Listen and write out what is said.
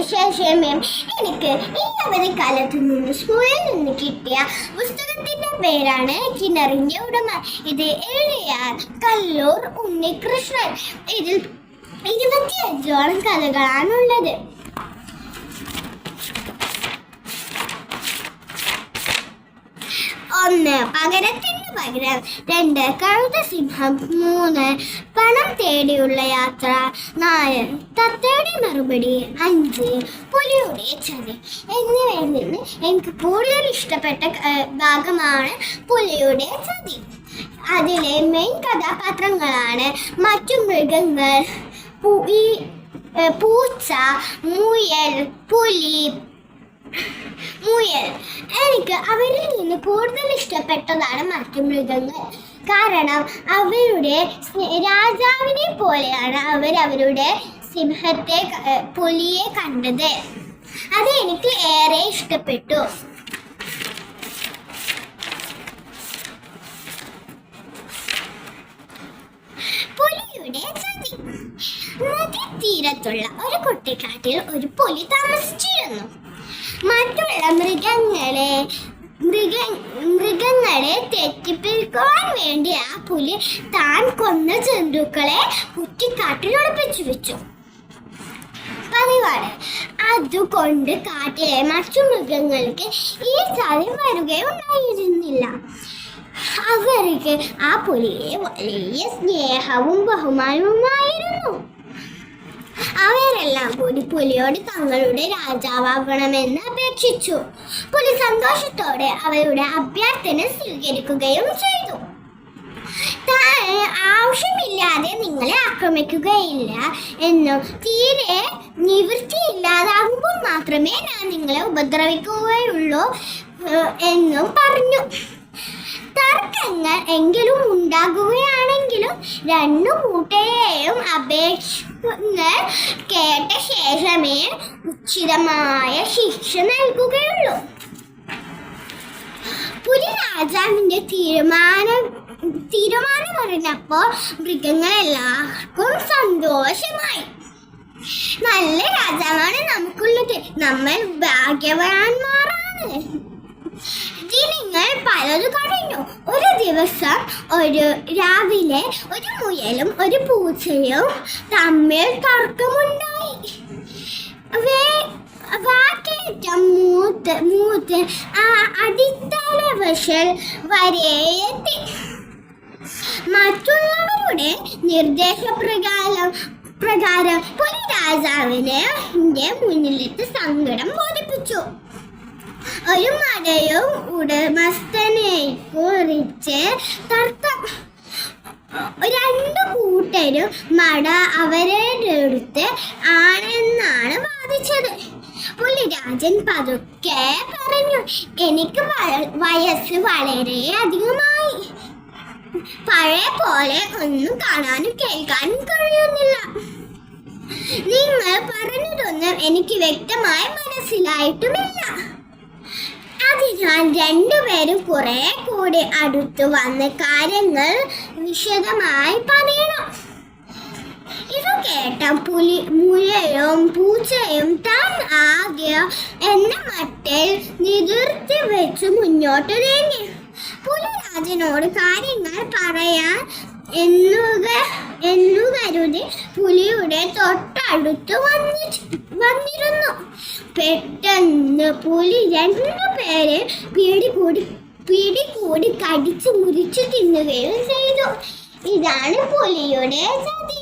അതേസമയം എനിക്ക് ഈ അവധിക്കാലത്ത് നിന്ന് സ്കൂളിൽ നിന്ന് കിട്ടിയ പുസ്തകത്തിന്റെ പേരാണ് കിണറിന്റെ ഉടമ. ഇത് എഴുതിയാൽ കല്ലൂർ ഉണ്ണികൃഷ്ണൻ. ഇതിൽ ഇരുപത്തിയഞ്ചോളം കഥകളാണുള്ളത്. ഒന്ന് പകരത്തിന് പകരം രണ്ട് കഴുത സിംഹം മൂന്ന് പണം തേടിയുള്ള യാത്ര. നാല് തത്തയുടെ മറുപടി. അഞ്ച് പുലിയുടെ ചതി. എന്നിവയിൽ നിന്ന് എനിക്ക് കൂടുതൽ ഇഷ്ടപ്പെട്ട ഭാഗമാണ് പുലിയുടെ ചതി. അതിലെ മെയിൻ കഥാപാത്രങ്ങളാണ് മറ്റു മൃഗങ്ങൾ. പൂച്ച മുയൽ പുലി മുയൽ. എനിക്ക് അവരിൽ നിന്ന് കൂടുതൽ ഇഷ്ടപ്പെട്ടതാണ് മറ്റു മൃഗങ്ങൾ. കാരണം അവരുടെ രാജാവിനെ പോലെയാണ് അവർ അവരുടെ സിംഹത്തെ പുലിയെ കണ്ടത്. അത് എനിക്ക് ഏറെ ഇഷ്ടപ്പെട്ടു. പുലിയുടെ ചതി. നദീതീരത്തുള്ള ഒരു കുട്ടിക്കാട്ടിൽ ഒരു പുലി താമസിച്ചിരുന്നു. മറ്റുള്ള മൃഗങ്ങളെ മൃഗ മൃഗങ്ങളെ തെറ്റിപ്പിക്കാൻ വേണ്ടി ആ പുലി താൻ കൊന്ന ജന്തുക്കളെ കുറ്റിക്കാട്ടിൽ ഒളിപ്പിച്ചു വെച്ചു. പതിവാണ്. അതുകൊണ്ട് കാട്ടിലെ മറ്റു മൃഗങ്ങൾക്ക് ഈ ചതി വരികയുണ്ടായിരുന്നില്ല അവർക്ക് ആ പുലിയെ വലിയ സ്നേഹവും ബഹുമാനവുമായിരുന്നു. അവരെല്ലാം കൂടി പുലിയോട് തങ്ങളുടെ രാജാവാകണമെന്ന് അപേക്ഷിച്ചു. പുലി സന്തോഷത്തോടെ അവരുടെ അഭ്യർത്ഥന സ്വീകരിക്കുകയും ചെയ്തു. ആവശ്യമില്ലാതെ നിങ്ങളെ ആക്രമിക്കുകയില്ല എന്നും തീരെ നിവൃത്തിയില്ലാതാകുമ്പോൾ മാത്രമേ ഞാൻ നിങ്ങളെ ഉപദ്രവിക്കുകയുള്ളൂ എന്നും പറഞ്ഞു. തർക്കങ്ങൾ എങ്കിലും ഉണ്ടാകുകയാണെങ്കിലും രണ്ടു കൂട്ടരെയും അപേക്ഷിക്കുന്ന കേട്ട ശേഷമേ ഉചിതമായ ശിക്ഷ നൽകുകയുള്ളൂ. പുലി രാജാവിന്റെ തീരുമാനം തീരുമാനം അറിഞ്ഞപ്പോൾ മൃഗങ്ങളെല്ലാവർക്കും സന്തോഷമായി. നല്ല രാജാവാണ് നമുക്കുള്ളത്. നമ്മൾ ഭാഗ്യവാന്മാരാണ് ദിവസം ഒരു രാവിലെ ഒരു മുയലും ഒരു പൂച്ചയും തമ്മിൽ തർക്കമുണ്ടായി. വേ- വാക്കേറ്റം മൂത്ത് മൂത്ത് ആ അടിത്തല വശൽ വരെ എത്തി. മറ്റുള്ളവരുടെ നിർദ്ദേശപ്രകാരം പ്രകാരം പുലി രാജാവിനെ മുന്നിലിട്ട് സങ്കടം ബോധിപ്പിച്ചു. ഒരു മരയും ഉടമസ്ഥനെക്കുറിച്ച് തർക്കം. രണ്ടു കൂട്ടരും മട അവരുടെ അടുത്ത് ആണെന്നാണ് വാദിച്ചത്. പുലിരാജൻ പതുക്കെ പറഞ്ഞു എനിക്ക് വയസ്സ് വളരെ അധികമായി. പഴയ പോലെ ഒന്നും കാണാനും കേൾക്കാനും കഴിയുന്നില്ല. നിങ്ങൾ പറഞ്ഞതൊന്നും എനിക്ക് വ്യക്തമായി മനസ്സിലായിട്ടുമില്ല. അതിനാൽ രണ്ടുപേരും കുറെ കൂടി അടുത്തു വന്ന് കാര്യങ്ങൾ വിശദമായി പറയണം. ഇത് കേട്ട പുലി മുയലും പൂച്ചയും താൻ ആദ്യ എന്ന മട്ടിൽ നിതിർത്തി വെച്ച് മുന്നോട്ട് നീങ്ങി. പുലിരാജനോട് കാര്യങ്ങൾ പറയാൻ എന്നുക എന്നു കരുതി പുലിയുടെ തൊട്ടടുത്ത് വന്നി വന്നിരുന്നു. പെട്ടെന്ന് പുലി രണ്ടുപേരെ പിടികൂടി പിടികൂടി കടിച്ചു മുറിച്ചു തിന്നുകയും ചെയ്തു. ഇതാണ് പുലിയുടെ ചതി